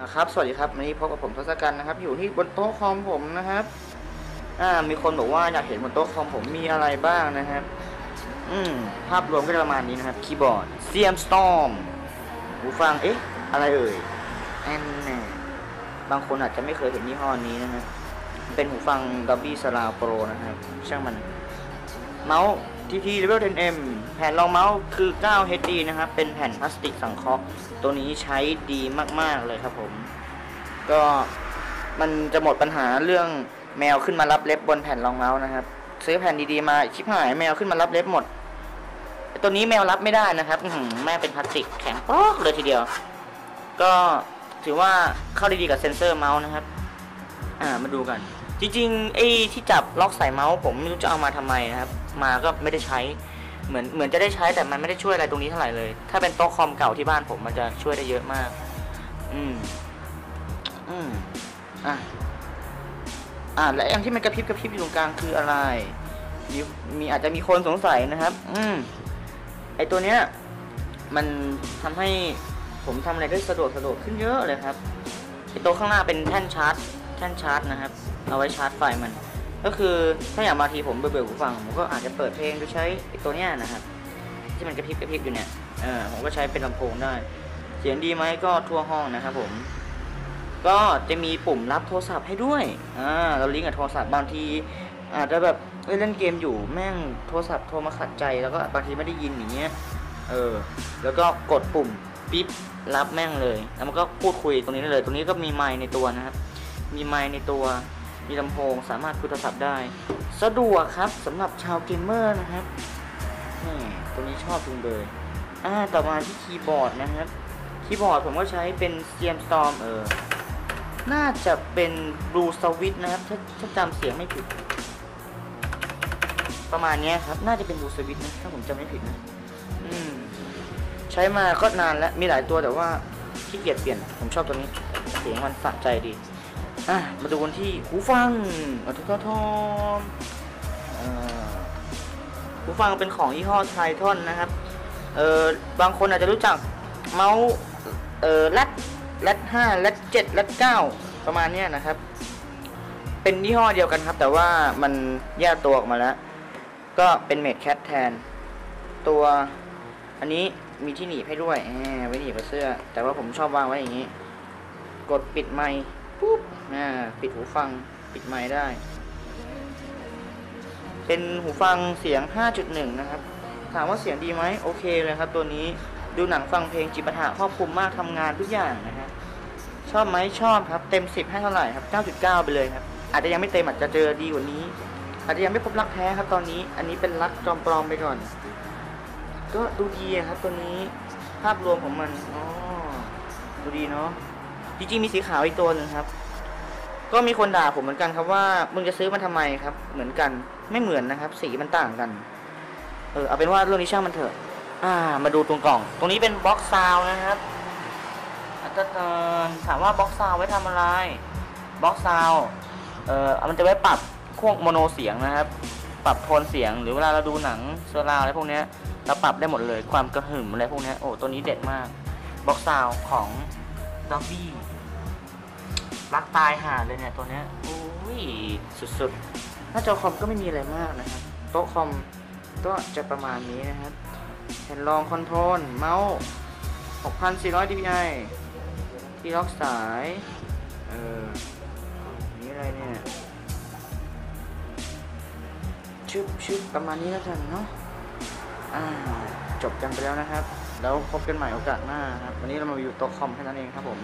นะครับ สวัสดีครับวันนี้พบกับผมทศกัณฐ์นะครับ อยู่ที่บนโต๊ะคอมผมนะครับ อ่า มีคนบอกว่าอยากเห็นบนโต๊ะคอมผมมีอะไรบ้างนะครับ อืม ภาพรวมก็จะประมาณนี้นะครับ คีย์บอร์ด CM Storm หูฟัง เอ๊ะ อะไรเอ่ยแอนน่บางคนอาจจะไม่เคยเห็นยี่ห้อนี้นะครับ เป็นหูฟัง Dolby Surround Pro นะครับ ช่างมัน เมาส์ TT Level 10M แผ่นรองเมาส์คือ 9 HD นะครับ เป็นแผ่นพลาสติกสังเคราะห์ ตัวนี้ใช้ดีมาก ๆ เลยครับผม ก็มันจะหมดปัญหาเรื่องแมวขึ้นมารับเล็บบนแผ่นรองเมาส์นะครับ ซื้อแผ่นดีๆมาชิบหายแมวขึ้นมารับเล็บหมด ตัวนี้แมวรับไม่ได้นะครับแม่เป็นพลาสติกแข็งปอกเลยทีเดียว ก็ถือว่าเข้าได้ดีกับเซ็นเซอร์เมาส์นะครับ อ่า มาดูกัน จริงๆไอ้ที่จับล็อกใส่เมาส์ผมไม่รู้จะเอามาทำไมนะครับ มาก็ไม่ได้ใช้ เหมือนเหมือนจะได้ใช้แต่มันไม่ได้ช่วยอะไรตรงนี้เท่าไหร่เลย ถ้าเป็นโต๊ะคอมเก่าที่บ้านผมมันจะช่วยได้เยอะมาก อืม อืมอะอ่าและอันที่มันกระพริบกระพริบอยู่ตรงกลางคืออะไร มีมีอาจจะมีคนสงสัยนะครับ อืมไอตัวเนี้ย มันทำให้ผมทำอะไรได้สะดวกสะดวกขึ้นเยอะเลยครับไอตัวข้างหน้าเป็นแท่นชาร์จ แท่นชาร์จนะครับ เอาไว้ชาร์จไฟมัน ก็คือถ้าอย่างบางทีผมเบื่อๆหูฟังผมก็อาจจะเปิดเพลงโดยใช้ตัวเนี้ยนะครับ ที่มันกระพริบกระพริบอยู่เนี่ยเออผมก็ใช้เป็นลำโพงได้ เสียงดีไหมก็ทั่วห้องนะครับผม ก็จะมีปุ่มรับโทรศัพท์ให้ด้วยอ่าเราลิงก์กับโทรศัพท์บางทีอาจจะแบบเอ้ยเล่นเกมอยู่แม่งโทรศัพท์โทรมาขัดใจแล้วก็บางทีไม่ได้ยินอย่างเงี้ยเออ แล้วก็กดปุ่มปิ๊บรับแม่งเลย แล้วมันก็พูดคุยตรงนี้ได้เลย ตรงนี้ก็มีไมค์ในตัวนะครับ มีไมค์ในตัว มีลำโพง สามารถคุยโทรศัพท์ได้ สะดวกครับสำหรับชาวเกมเมอร์นะครับนี่ตัวนี้ชอบจริงเลยอ่าต่อมาที่คีย์บอร์ดนะครับคีย์บอร์ดผมก็ใช้เป็น CM Storm เออ น่าจะเป็น Blue Switch นะครับ ถ้าถ้าจำเสียงไม่ผิด ประมาณนี้ครับ น่าจะเป็น Blue Switch นะ ถ้าผมจำไม่ผิดนะ อืม ใช้มาก็นานแล้ว มีหลายตัวแต่ว่าขี้เกียจเปลี่ยน ผมชอบตัวนี้ เสียงมันสะใจดี อะมาดูกันที่หูฟังอทททอมเอ่อหูฟังเป็นของยี่ห้อไททอนนะครับ เออบางคนอาจจะรู้จักเมาส์เออแรดแรดห้าแรดเจ็ดแรดเก้าประมาณนี้นะครับ เป็นยี่ห้อเดียวกันครับ แต่ว่ามันแยกตัวออกมาแล้ว ก็เป็นเมดแคทแทน ตัวอันนี้มีที่หนีบให้ด้วยแหมไว้หนีบกับเสื้อ แต่ว่าผมชอบวางไว้อย่างนี้ กดปิดไมค์ ปุ๊บอ่าปิดหูฟังปิดไมค์ได้ เป็นหูฟังเสียง 5.1 นะครับ ถามว่าเสียงดีไหมโอเคเลยครับ ตัวนี้ดูหนังฟังเพลงจิปาถะครอบคลุมมากทำงานทุกอย่างนะครับชอบไหมชอบครับ เต็ม 10 ให้เท่าไหร่ครับ 9.9 ไปเลยครับ อาจจะยังไม่เต็มอาจจะเจอดีกว่านี้ อาจจะยังไม่พบรักแท้ครับ ตอนนี้ อันนี้เป็นรักจอมปลอมไปก่อน ก็ดูดีครับตัวนี้ภาพรวมของมันอ๋อดูดีเนาะ จริงๆมีสีขาวอีกตัวหนึ่งครับ ก็มีคนด่าผมเหมือนกันครับว่ามึงจะซื้อมันทำไมครับ เหมือนกันไม่เหมือนนะครับ สีมันต่างกัน เออเอาเป็นว่าเรื่องนี้ช่างมันเถอะ อ่า มาดูตรงกล่อง ตรงนี้เป็นบล็อกซาวนะครับอาจจะเอ่อถามว่าบล็อกซาวไว้ทำอะไรบล็อกซาวเอ่อมันจะไว้ปรับพวกโมโนเสียงนะครับ ปรับโทนเสียงหรือเวลาเราดูหนังเซอร์ราวอะไรพวกนี้เราปรับได้หมดเลยความกระหึ่มอะไรพวกนี้โอ้ตัวนี้เด็ดมากบล็อกซาวของ ด็อบบี้รักตายห่าเลยเนี่ยตัวเนี้ยโอ้ยสุดๆ หน้าจอคอมก็ไม่มีอะไรมากนะครับ โต๊ะคอมก็จะประมาณนี้นะครับแผ่นรองคอนโทรลเมาส์ 6,400 dpi ที่ล็อกสาย เออนี่อะไรเนี่ย ชึบชึบประมาณนี้แล้วกันเนาะอ่าจบกันไปแล้วนะครับ แล้วพบกันใหม่โอกาสหน้าครับวันนี้เรามาอยู่โต๊ะคอมแค่นั้นเองครับผม